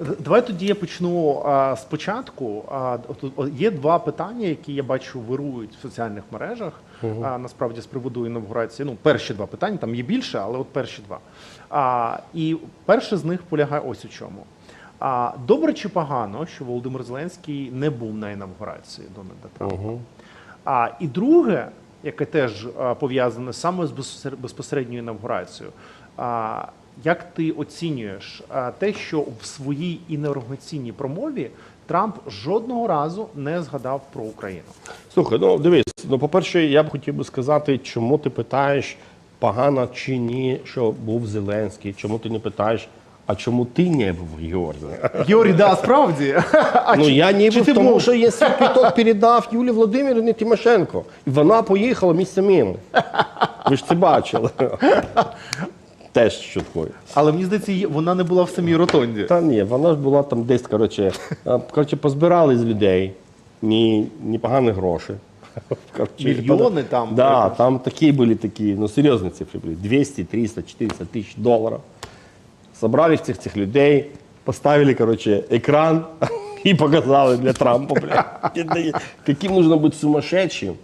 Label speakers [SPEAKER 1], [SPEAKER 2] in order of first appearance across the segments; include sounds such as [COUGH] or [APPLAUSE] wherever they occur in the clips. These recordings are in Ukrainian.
[SPEAKER 1] Давай тоді я почну а, спочатку. А, є два питання, які я бачу вирують в соціальних мережах. А, насправді з приводу інавгурації. Ну, перші два питання, там є більше, але от перші два. А, і перше з них полягає ось у чому. А, добре чи погано, що Володимир Зеленський не був на інавгурації Дональда Трампа? А і друге, яке теж пов'язане саме з безпосередньою інавгурацією. А, як ти оцінюєш а, те, що в своїй інавгураційній промові Трамп жодного разу не згадав про Україну?
[SPEAKER 2] Слухай, ну дивись, ну по-перше, я б хотів би сказати, чому ти питаєш, погано чи ні, що був Зеленський, чому ти не питаєш, а чому ти не був Георгій?
[SPEAKER 1] Георгій, да, справді. А
[SPEAKER 2] ну
[SPEAKER 1] чи-
[SPEAKER 2] я не був, тому
[SPEAKER 1] був?
[SPEAKER 2] що я свій квиток передав Юлії Володимирівні Тимошенко. І вона поїхала місце мимо. Ви ж це бачили. Теж чуткою.
[SPEAKER 1] Але мені здається, її- вона не була в самій ротонді.
[SPEAKER 2] Та ні, вона ж була там десь, коротше, а, коротше, позбирали з людей ні, непогані гроші. [LAUGHS] Коротше,
[SPEAKER 1] Мільйони там,
[SPEAKER 2] Да,
[SPEAKER 1] якось.
[SPEAKER 2] там такі були такі, ну серйозні цифри були. 200, 300, 400 тисяч доларів. Собрали всіх цих людей, поставили, коротше, екран [LAUGHS] і показали для Трампа, бля. [LAUGHS] Яким нужно бути сумасшедшим,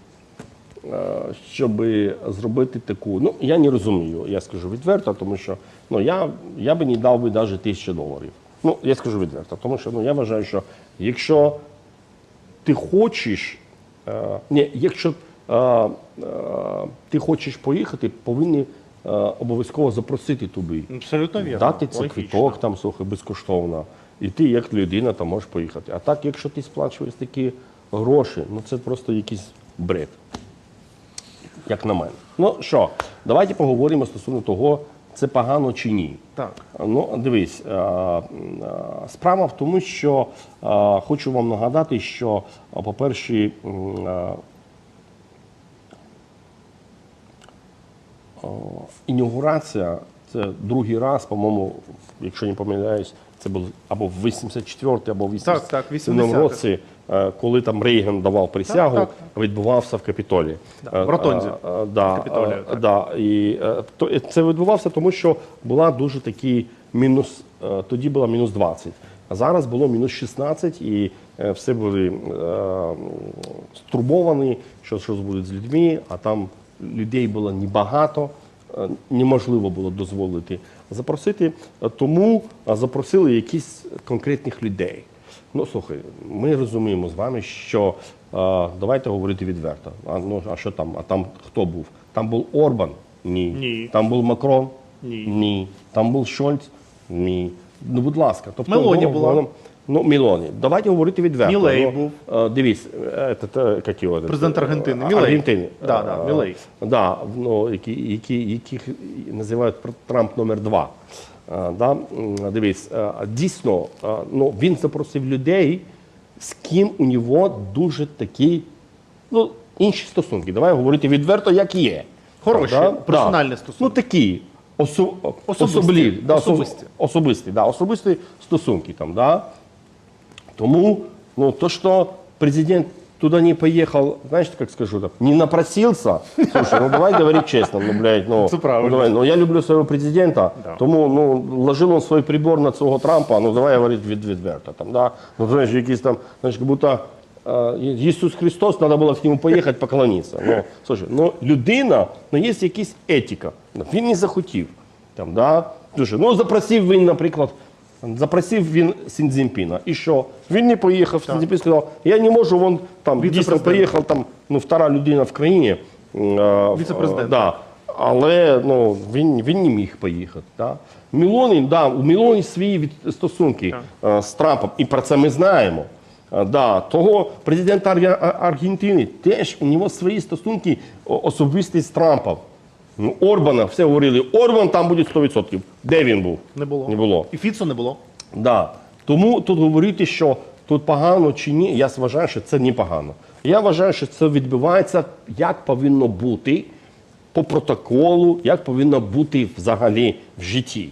[SPEAKER 2] щоб зробити таку. Ну, я не розумію, я скажу відверто, тому що ну, я, я би не дав би навіть тисячу доларів. Ну, я скажу відверто, тому що ну, я вважаю, що якщо ти хочеш, е, ні, якщо е, е, ти хочеш поїхати, повинні е, обов'язково запросити тобі.
[SPEAKER 1] Абсолютно вірно.
[SPEAKER 2] Дати це
[SPEAKER 1] Логічно.
[SPEAKER 2] квиток там слухай, безкоштовно. І ти як людина там можеш поїхати. А так, якщо ти сплачуєш такі гроші, ну це просто якийсь бред. Як на мене. Ну що, давайте поговоримо стосовно того, це погано чи ні.
[SPEAKER 1] Так.
[SPEAKER 2] Ну, дивись, е, е, справа в тому, що е, хочу вам нагадати, що, по-перше, інаугурація це другий раз, по-моєму, якщо не помиляюсь, це було або в 84 або в 87
[SPEAKER 1] Так, так, 80-х.
[SPEAKER 2] році, коли там Рейган давав присягу,
[SPEAKER 1] Так, так,
[SPEAKER 2] відбувався в Капітолії.
[SPEAKER 1] Да, в Ротонді.
[SPEAKER 2] Е, е, да,
[SPEAKER 1] Капітолію,
[SPEAKER 2] е,
[SPEAKER 1] так.
[SPEAKER 2] да, і е, то це відбувався, тому що була дуже такий мінус. е, Тоді було мінус 20, а зараз було мінус 16, і е, все були е, стурбовані, що щось буде з людьми, а там людей було небагато. е, Неможливо було дозволити запросити, е, тому е, запросили якісь конкретних людей. Ну слухай, ми розуміємо з вами, що е, давайте говорити відверто. А ну а що там? А там хто був? Там був Орбан? Ні.
[SPEAKER 1] Ні.
[SPEAKER 2] Там був Макрон?
[SPEAKER 1] Ні.
[SPEAKER 2] Ні. Там був Шольц? Ні. Ну, будь ласка, тобто
[SPEAKER 1] Мелоні
[SPEAKER 2] ну,
[SPEAKER 1] була.
[SPEAKER 2] ну, Ну, Мілоні. Давайте говорити відверто.
[SPEAKER 1] Мілей
[SPEAKER 2] ну,
[SPEAKER 1] був.
[SPEAKER 2] е, Дивись, е?
[SPEAKER 1] Президент Аргентини. Мілей.
[SPEAKER 2] Аргентини.
[SPEAKER 1] Да, да, Мілей.
[SPEAKER 2] Да, ну, які, які, яких називають Трамп номер два. Да? Дивись, дійсно, ну, він запросив людей, з ким у нього дуже такі ну, інші стосунки. Давай говорити відверто, як є.
[SPEAKER 1] Хороші, персональні стосунки.
[SPEAKER 2] Ну такі. Осо...
[SPEAKER 1] Особисті.
[SPEAKER 2] Да,
[SPEAKER 1] Особисті.
[SPEAKER 2] особисті, да, особисті стосунки там, да. Тому, ну, то, что президент туда не поехал, знаешь, как скажу, там, не напросился, слушай, ну давай говорить честно, ну, блядь, ну,
[SPEAKER 1] Це правильно.
[SPEAKER 2] ну, давай, ну, я люблю своего президента,
[SPEAKER 1] Да.
[SPEAKER 2] тому, ну, ложил он свой прибор на цього Трампа, ну, давай говорити від, відверто, там, да, ну, знаєш, якісь там, знаєш, как будто Ісус Христос, треба було к нему поїхати поклонитися. Ну, слушай, ну, людина, ну, є якась етика, Ну, він не захотів, там, да, слушай, ну, запросив він, наприклад, Запросив він Сіндзінпіна. І що? Він не поїхав. Сіндзінпін сказав, я не можу, вон там дійсно приїхав там, ну, втора людина в країні.
[SPEAKER 1] Віце-президент.
[SPEAKER 2] Да. Але ну, він, він не міг поїхати. Да? Мілоні, да, у Мілоні свої від, стосунки е, з Трампом, і про це ми знаємо. Е, Да, того президент Аргентини теж у нього свої стосунки особисті з Трампом. Ну, Орбана, все говорили, Орбан там буде 100%. Де він був?
[SPEAKER 1] Не було.
[SPEAKER 2] Не було.
[SPEAKER 1] І Фіцо не було.
[SPEAKER 2] Да. Тому тут говорити, що тут погано чи ні, я вважаю, що це не погано. Я вважаю, що це відбувається, як повинно бути по протоколу, як повинно бути взагалі в житті.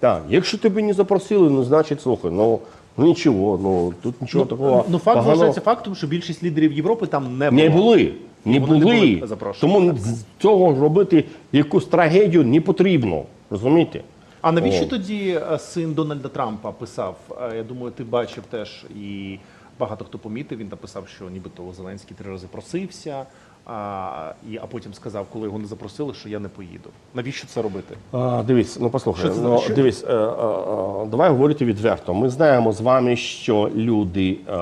[SPEAKER 2] Так, якщо тебе не запросили, ну значить, слухай, ну, ну нічого, ну тут нічого такого.
[SPEAKER 1] Ну, факт залишається фактом, що більшість лідерів Європи там не було.
[SPEAKER 2] не були. Не
[SPEAKER 1] не
[SPEAKER 2] були.
[SPEAKER 1] були.
[SPEAKER 2] Тому з цього робити якусь трагедію не потрібно. Розумієте?
[SPEAKER 1] А навіщо
[SPEAKER 2] О.
[SPEAKER 1] тоді е, син Дональда Трампа писав? е, Я думаю, ти бачив теж і багато хто помітив. Він написав, що нібито Зеленський три рази просився, а, і, а потім сказав, коли його не запросили, що я не поїду. Навіщо це робити?
[SPEAKER 2] А, дивись, ну послухай,
[SPEAKER 1] Що це
[SPEAKER 2] ну,
[SPEAKER 1] що-
[SPEAKER 2] дивись, е, е, е, давай говорити відверто. Ми знаємо з вами, що люди, е,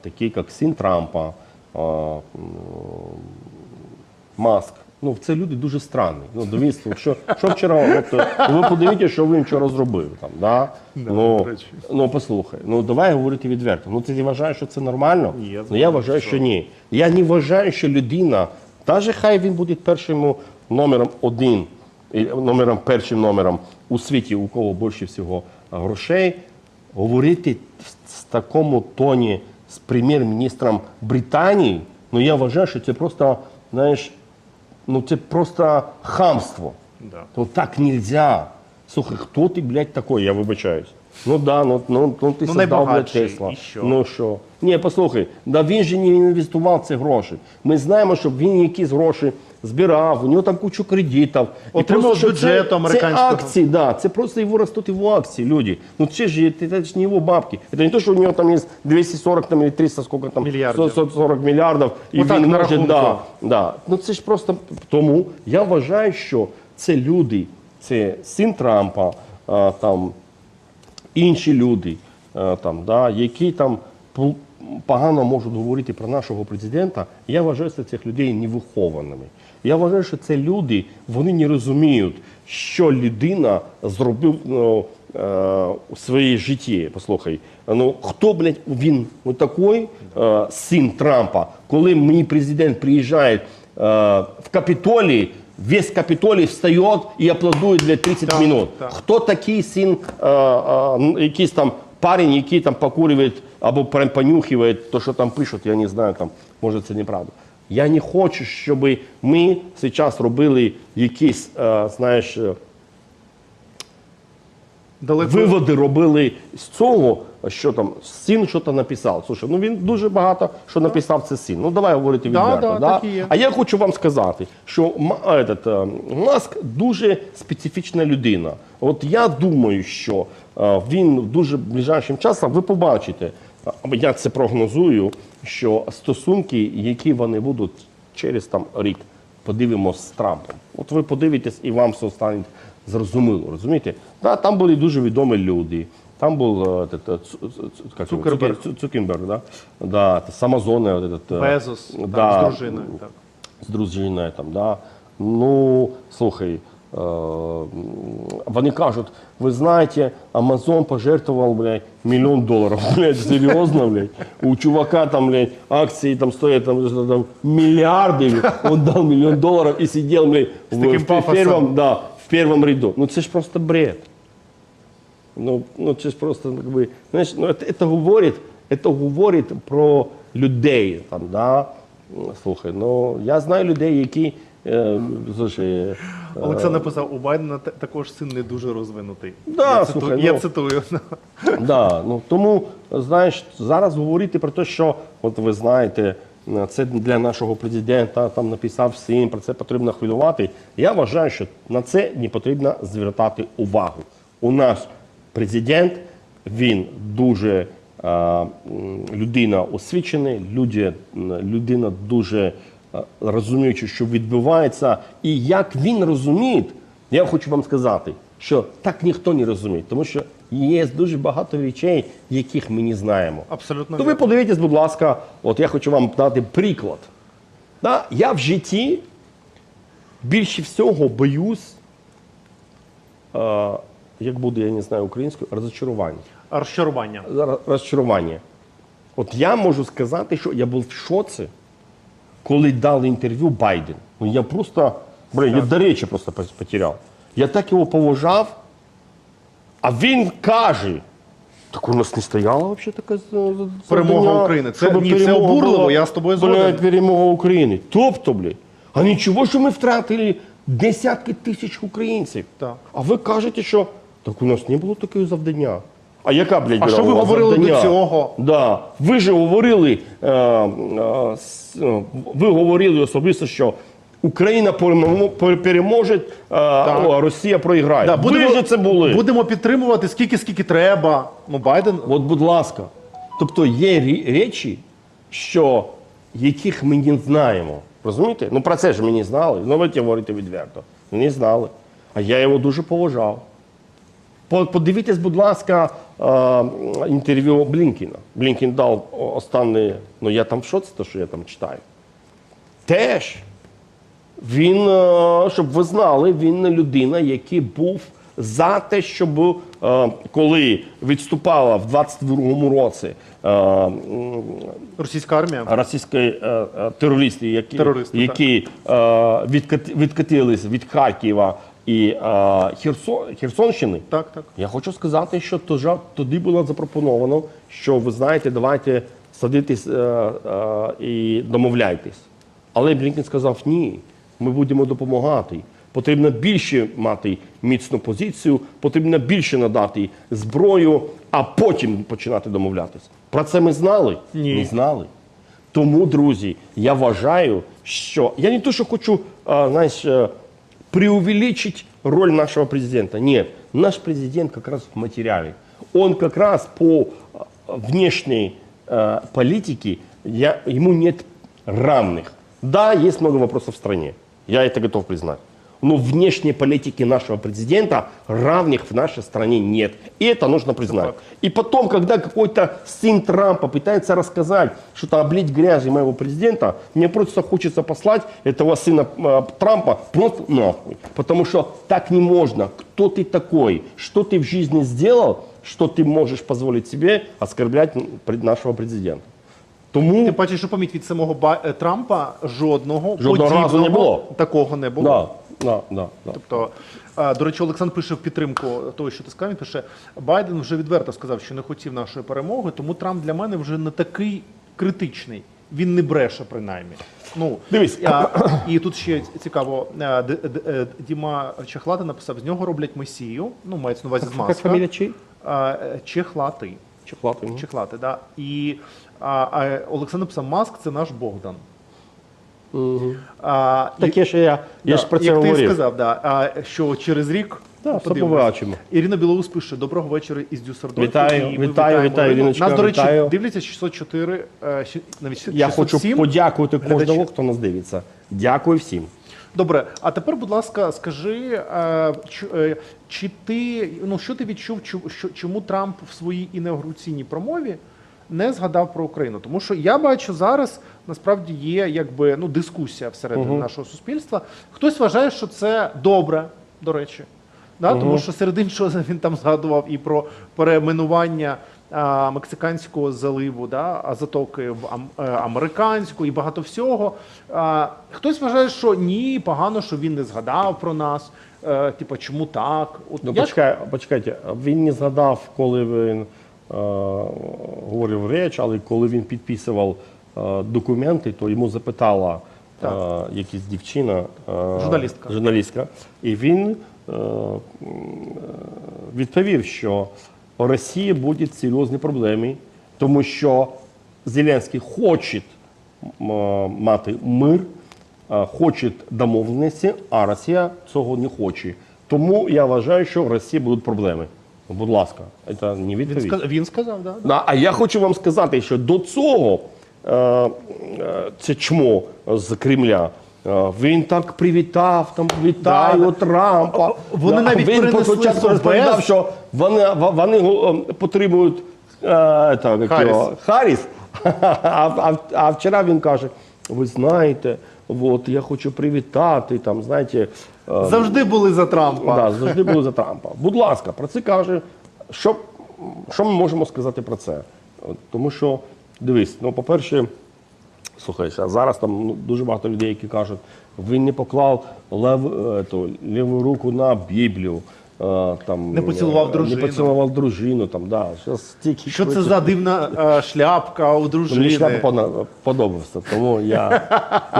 [SPEAKER 2] такі як син Трампа, Маск, ну це люди дуже странні. Ну, дивіться, що, що вчора, е, ви подивіться, що він вчора зробив там. Да?
[SPEAKER 1] Да,
[SPEAKER 2] ну,
[SPEAKER 1] до речі.
[SPEAKER 2] ну послухай, ну давай говорити відверто. Ну ти вважаєш, що це нормально?
[SPEAKER 1] Ні, я
[SPEAKER 2] ну, я вважаю,
[SPEAKER 1] що-
[SPEAKER 2] що ні. Я не вважаю, що людина, навіть хай він буде першим номером один, і номером, першим номером у світі, у кого більше всього грошей, говорити в такому тоні з прем'єр-міністром Британії, ну я вважаю, що це просто, знаєш, ну це просто хамство.
[SPEAKER 1] Да.
[SPEAKER 2] Ну так нельзя. Слухай, хто ти, блядь, такой, я вибачаюсь. Ну да, ну, ну, ну ти
[SPEAKER 1] Ну,
[SPEAKER 2] создав, блядь, Тесла.
[SPEAKER 1] і що?
[SPEAKER 2] Ну що? Ні, послухай, да він же не інвестував ці гроші. Ми знаємо, що він якісь гроші збирав, у нього там кучу кредитів.
[SPEAKER 1] Отримав
[SPEAKER 2] просто, що
[SPEAKER 1] бюджету американського.
[SPEAKER 2] Це акції, да, це просто його ростуть його акції, люди. Ну це ж, це ж не його бабки. Це не то, що у нього там є 240 там, или 300, сколько там,
[SPEAKER 1] Мільярдів.
[SPEAKER 2] 140 мільярдів. І
[SPEAKER 1] Отак,
[SPEAKER 2] він
[SPEAKER 1] на
[SPEAKER 2] може,
[SPEAKER 1] рахунку.
[SPEAKER 2] да, Да. Ну це ж просто тому я вважаю, що це люди, це син Трампа, а, там інші люди, а, там, да, які там пл- погано можуть говорити про нашого президента. Я вважаю що цих людей невихованими. Я вважаю, що це люди, вони не розуміють, що людина зробив ну, е, у своїй житті. Послухай, ну хто, блядь, він такий е, син Трампа, коли мені президент приїжджає е, в Капітолій, весь Капітолій встає і аплодує для 30
[SPEAKER 1] Так,
[SPEAKER 2] минут.
[SPEAKER 1] так.
[SPEAKER 2] Хто такий син, якийсь там парень, який там покурює або понюхує то, що там пишуть, я не знаю, там, може це неправда. Я не хочу, щоб ми зараз робили якісь, е, знаєш, е,
[SPEAKER 1] Далеко
[SPEAKER 2] виводи робили з цього, що там син щось написав. Слушай, ну він дуже багато що написав це син. Ну давай говорити
[SPEAKER 1] Да,
[SPEAKER 2] відверто.
[SPEAKER 1] да, так і є.
[SPEAKER 2] А я хочу вам сказати, що этот, е, Маск дуже специфічна людина. От я думаю, що він дуже ближайшим часом, ви побачите, я це прогнозую, що стосунки, які вони будуть через там рік, подивимося з Трампом. От ви подивитесь і вам все стане зрозуміло, розумієте? Да, там були дуже відомі люди. Там був е?
[SPEAKER 1] Цукерберг.
[SPEAKER 2] Цукерберг, да? Да, з Амазони, этот, е,
[SPEAKER 1] Безос там, з дружиною. Так.
[SPEAKER 2] з дружиною там, да. Ну, слухай, е, вони кажуть, ви знаєте, Амазон пожертвував, блядь, мільйон доларів. [LAUGHS] Блядь, серйозно, блядь. У чувака там, блядь, акції там стоять там, что там мільярдів, він дав мільйон доларів і сидів, блядь, в,
[SPEAKER 1] таким
[SPEAKER 2] в,
[SPEAKER 1] пафосом.
[SPEAKER 2] первом, да, в первом ряду. Ну це ж просто бред. Ну, ну це ж просто, как би, знаєш, ну, це, це говорить, це говорить про людей там, да. Слухай, ну я знаю людей, які е, слушай, е,
[SPEAKER 1] Олександр написав, у Байдена також син не дуже розвинутий.
[SPEAKER 2] Да,
[SPEAKER 1] я,
[SPEAKER 2] слухай,
[SPEAKER 1] цитую, я
[SPEAKER 2] ну.
[SPEAKER 1] цитую.
[SPEAKER 2] Да, ну тому знаєш, зараз говорити про те, що от ви знаєте, це для нашого президента там написав син, про це потрібно хвилювати. Я вважаю, що на це не потрібно звертати увагу. У нас президент, він дуже е, людина освічена, людина дуже розуміючи, що відбувається, і як він розуміє, я хочу вам сказати, що так ніхто не розуміє, тому що є дуже багато речей, яких ми не знаємо.
[SPEAKER 1] Абсолютно
[SPEAKER 2] То ви подивіться, будь ласка, от я хочу вам дати приклад. Да? Я в житті більше всього боюсь, е, як буде, я не знаю українською, розчарування.
[SPEAKER 1] Розчарування.
[SPEAKER 2] Розчарування. От я можу сказати, що я був в шоці, коли дали інтерв'ю Байден. Ну я просто, блин, я до речі просто пос- потеряв. Я так його поважав, а він каже. Так у нас не стояла взагалі така з- з-
[SPEAKER 1] Перемога
[SPEAKER 2] завдання,
[SPEAKER 1] України. Це-
[SPEAKER 2] щоб
[SPEAKER 1] ні, це
[SPEAKER 2] перемога
[SPEAKER 1] обурливо,
[SPEAKER 2] була,
[SPEAKER 1] я з тобою
[SPEAKER 2] блядь,
[SPEAKER 1] згоден.
[SPEAKER 2] перемога України. Тобто, блядь, а нічого, що ми втратили десятки тисяч українців.
[SPEAKER 1] Так.
[SPEAKER 2] А ви кажете, що так у нас не було такого завдання. А яка, блядь,
[SPEAKER 1] А що ви говорили до цього?
[SPEAKER 2] Да. Ви ж говорили, е, е, с- е, ви говорили особисто, що Україна перемо- пер- переможе, а Росія проіграє.
[SPEAKER 1] Да,
[SPEAKER 2] Ви ж це були.
[SPEAKER 1] будемо підтримувати скільки скільки треба. Ну Байден
[SPEAKER 2] От, будь ласка. Тобто є рі- речі, що, яких ми не знаємо. Розумієте? Ну про це ж ми не знали. Ну, давайте говорити відверто. Не знали. А я його дуже поважав. По- Подивіться, будь ласка, інтерв'ю Блінкіна. Блінкін дав останнє, ну я там в шоці, то, що я там читаю. Теж він, щоб ви знали, він не людина, який був за те, щоб коли відступала в 22-му році
[SPEAKER 1] російська армія.
[SPEAKER 2] російські е, е, терористи, які,
[SPEAKER 1] Терористи,
[SPEAKER 2] які відкатились від Харкова і е, Херсон, Херсонщини.
[SPEAKER 1] Так, так.
[SPEAKER 2] Я хочу сказати, що тожа- тоді було запропоновано, що ви знаєте, давайте садитись е, е, і домовляйтесь. Але Блінкен сказав ні, ми будемо допомагати. Потрібно більше мати міцну позицію, потрібно більше надати зброю, а потім починати домовлятися. Про це ми знали?
[SPEAKER 1] Ні.
[SPEAKER 2] Не знали. Тому, друзі, я вважаю, що я не то, що хочу, а, знаєш, е, преувеличить роль нашего президента. Нет, наш президент как раз в материале. Он как раз по э, внешней э, политике, я, ему нет равных. Да, есть много вопросов в стране, я это готов признать. Но внешней политики нашего президента равных в нашей стране нет. И это нужно признать. И потом, когда какой-то сын Трампа пытается рассказать, что-то облить грязью моего президента, мне просто хочется послать этого сына э, Трампа просто нахуй. Потому что так не можно. Кто ты такой? Что ты в жизни сделал, что ты можешь позволить себе оскорблять м, пред- нашего президента? Тому
[SPEAKER 1] Ти бачиш, що поміть від самого Ба- е, Трампа жодного,
[SPEAKER 2] Жодного разу не
[SPEAKER 1] подібного
[SPEAKER 2] було.
[SPEAKER 1] такого не було.
[SPEAKER 2] да, да, да, да.
[SPEAKER 1] Тобто, е, до речі, Олександр пише в підтримку того, що ти сказав. Він пише: Байден вже відверто сказав, що не хотів нашої перемоги, тому Трамп для мене вже не такий критичний. Він не бреше, принаймні. Ну
[SPEAKER 2] Дивись.
[SPEAKER 1] а, і тут ще цікаво, е, Д- Д- е, Діма Чехлата написав: з нього роблять месію. Ну, мається на увазі з маска.
[SPEAKER 2] Как фамилия чей?
[SPEAKER 1] А, е, Чехлатий.
[SPEAKER 2] Чехлатый. ну.
[SPEAKER 1] Чехлати, да. І а, а, Олександр писав, Маск це наш Богдан. А, і-
[SPEAKER 2] Так я я, ж про це
[SPEAKER 1] як ти сказав, да, а, що через рік
[SPEAKER 2] Да, все
[SPEAKER 1] подивимось.
[SPEAKER 2] побачимо.
[SPEAKER 1] Ірина Білоус пише: доброго вечора із Дюссердорфу.
[SPEAKER 2] Вітаю,
[SPEAKER 1] І ми
[SPEAKER 2] вітаю,
[SPEAKER 1] вітаємо
[SPEAKER 2] вітаю,
[SPEAKER 1] Ірину.
[SPEAKER 2] Іриночка,
[SPEAKER 1] Нас, до речі,
[SPEAKER 2] вітаю.
[SPEAKER 1] дивляться 604, е, щ- навіть
[SPEAKER 2] Я хочу подякувати кожному, хто нас дивиться. Дякую всім.
[SPEAKER 1] Добре, а тепер, будь ласка, скажи, е, чи, е, чи ти ну що ти відчув, чу- що, чому Трамп в своїй інаугураційній промові не згадав про Україну? Тому що я бачу зараз насправді є якби ну дискусія всередині нашого суспільства. Хтось вважає, що це добре, до речі. Да? Тому що серед іншого [LAUGHS] він там згадував і про перейменування а, мексиканського заливу, да, а затоки в е, американську і багато всього. А, хтось вважає, що ні, погано, що він не згадав про нас. Е, типа, чому так? От
[SPEAKER 2] Ну,
[SPEAKER 1] як-
[SPEAKER 2] почекай, почекайте, він не згадав, коли він говорив реч, але коли він підписував е, документи, то йому запитала е, якась дівчина, е,
[SPEAKER 1] Журналістка.
[SPEAKER 2] журналістка, і він е, відповів, що у Росії будуть серйозні проблеми, тому що Зеленський хоче е, мати мир, е, хоче домовленості, а Росія цього не хоче. Тому я вважаю, що в Росії будуть проблеми. Будь ласка, це не
[SPEAKER 1] він,
[SPEAKER 2] відповідь.
[SPEAKER 1] сказ- він сказав, да?
[SPEAKER 2] Да, а я хочу вам сказати, що до цього е, е, це чмо з Кремля. е, Він так привітав, там вітаю
[SPEAKER 1] Да, да.
[SPEAKER 2] Трампа.
[SPEAKER 1] Вони навіть
[SPEAKER 2] він спочатку
[SPEAKER 1] Совбез.
[SPEAKER 2] розповідав, що вони, вони е, е, так,
[SPEAKER 1] Харріс.
[SPEAKER 2] Харріс. [LAUGHS] А, а, а вчора він каже: ви знаєте, от, я хочу привітати, там, знаєте, е,
[SPEAKER 1] Завжди були за Трампа.
[SPEAKER 2] Да, завжди були за Трампа. Будь ласка, про це каже. Що, що ми можемо сказати про це? Тому що, дивись, ну, по-перше, слухай, зараз там ну, дуже багато людей, які кажуть, він не поклав лев, е, ліву руку на Біблію. Е, Там,
[SPEAKER 1] Не поцілував
[SPEAKER 2] е,
[SPEAKER 1] дружину.
[SPEAKER 2] Не поцілував дружину. Там, да. Щас стільки
[SPEAKER 1] Що це за дивна е, шляпка у
[SPEAKER 2] Мені шляпа подобався, тому я,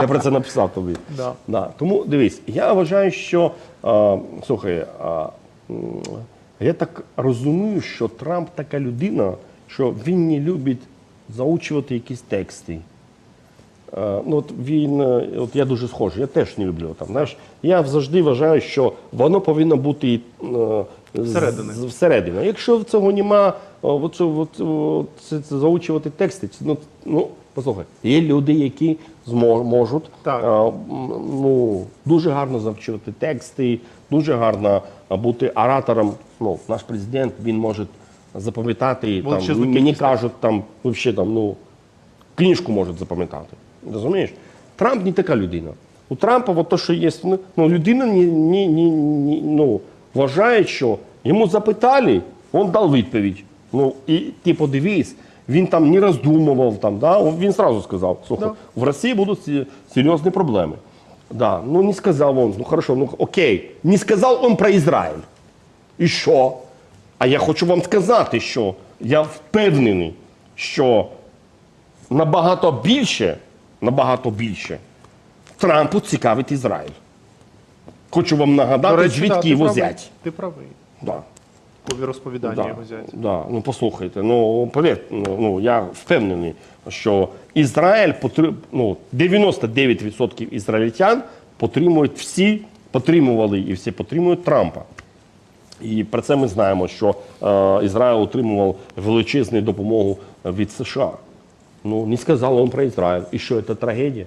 [SPEAKER 2] я про це написав тобі. [LAUGHS]
[SPEAKER 1] Да.
[SPEAKER 2] Да. Тому дивись, я вважаю, що а, слухай, а, м, я так розумію, що Трамп така людина, що він не любить заучувати якісь тексти. Е, Ну, от він, е, от я дуже схожий, я теж не люблю там. Знаєш, я завжди вважаю, що воно повинно бути е,
[SPEAKER 1] Всередини.
[SPEAKER 2] з- Якщо цього нема, от, от, це, це заучувати тексти, це, ну, ну послухай, є люди, які змо- можуть
[SPEAKER 1] Так.
[SPEAKER 2] м, ну, дуже гарно завчувати тексти, дуже гарно бути оратором. Ну, наш президент він може запам'ятати. Там, мені кажуть, там, взагалі, там, ну, книжку можуть запам'ятати. Розумієш? Трамп не така людина. У Трампа от то, що є, ну, ну, людина не, не, не, не, ну, вважає, що йому запитали, він дав відповідь. Ну, і ти подивись, він там не роздумував, там, да? він одразу сказав, слухай, в Росії будуть серйозні проблеми. Да, ну не сказав він, ну хорошо, ну окей. Не сказав він про Ізраїль. І що? А я хочу вам сказати, що я впевнений, що набагато більше, набагато більше Трампу цікавить Ізраїль. Хочу вам нагадати,
[SPEAKER 1] да,
[SPEAKER 2] звідки
[SPEAKER 1] ти
[SPEAKER 2] його
[SPEAKER 1] правий.
[SPEAKER 2] зять.
[SPEAKER 1] Ти правий.
[SPEAKER 2] Да.
[SPEAKER 1] Пові розповідання
[SPEAKER 2] Да,
[SPEAKER 1] його зять.
[SPEAKER 2] да. Ну послухайте, ну повірте, ну, ну я впевнений, що Ізраїль потр... ну, 99% ізраїльтян потримують всі, потримували і всі потримують Трампа. І про це ми знаємо, що е, Ізраїль отримував величезну допомогу від США. Ну, не сказав він про Ізраїль. І що це трагедія?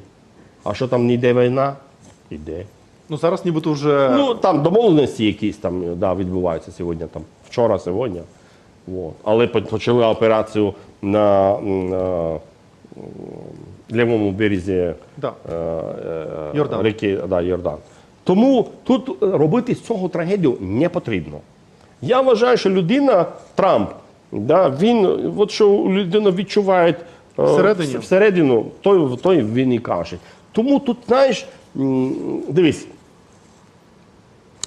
[SPEAKER 2] А що там не йде війна? Іде.
[SPEAKER 1] Ну зараз нібито вже
[SPEAKER 2] Ну, там домовленості якісь там да, відбуваються сьогодні, там, вчора, сьогодні. От. Але почали операцію на, на лівому березі
[SPEAKER 1] да.
[SPEAKER 2] е, е,
[SPEAKER 1] Йордан.
[SPEAKER 2] ріки да, Йордан. Тому тут робити з цього трагедію не потрібно. Я вважаю, що людина, Трамп, да, він, от що людина відчуває
[SPEAKER 1] Всередині.
[SPEAKER 2] всередину, той, той він і каже. Тому тут, знаєш, дивись,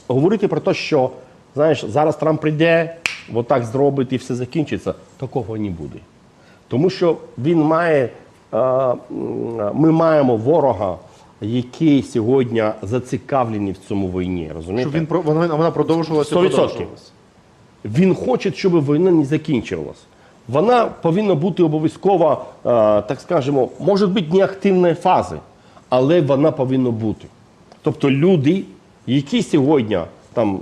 [SPEAKER 2] говорити про те, що знаєш, зараз Трамп прийде, отак зробить і все закінчиться, такого не буде. Тому що він має, е, ми маємо ворога, який сьогодні зацікавлений в цьому війні. Розумієте?
[SPEAKER 1] Щоб він вона, вона продовжувалася.
[SPEAKER 2] 100%.
[SPEAKER 1] продовжувалася.
[SPEAKER 2] Він хоче, щоб війна не закінчилась. Вона повинна бути обов'язково, е, так скажемо, може бути не активної фази, але вона повинна бути. Тобто люди, які сьогодні, там,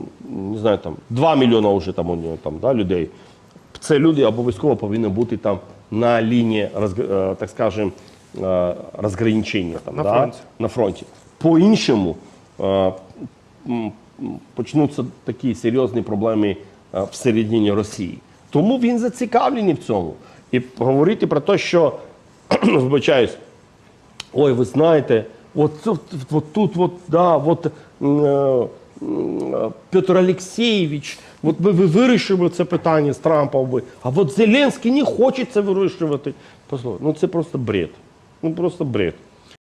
[SPEAKER 2] не знаю, там 2 мільйони вже там, у нього, там, да, людей, це люди обов'язково повинні бути там на лінії, е, так скажемо, е, розграничення. Там,
[SPEAKER 1] На
[SPEAKER 2] да,
[SPEAKER 1] фронті.
[SPEAKER 2] на фронті. По-іншому м, м, почнуться такі серйозні проблеми всередині Росії. Тому він зацікавлений в цьому. І говорити про те, що [CLEARS THROAT] вибачаюсь, ой, ви знаєте, от, тут- от тут, от, да, от, е, Петр Олексійович, от ви, ви вирішили це питання з Трампом, ви, а от Зеленський не хоче це вирішувати. Послухай, ну це просто бред. Ну просто бред.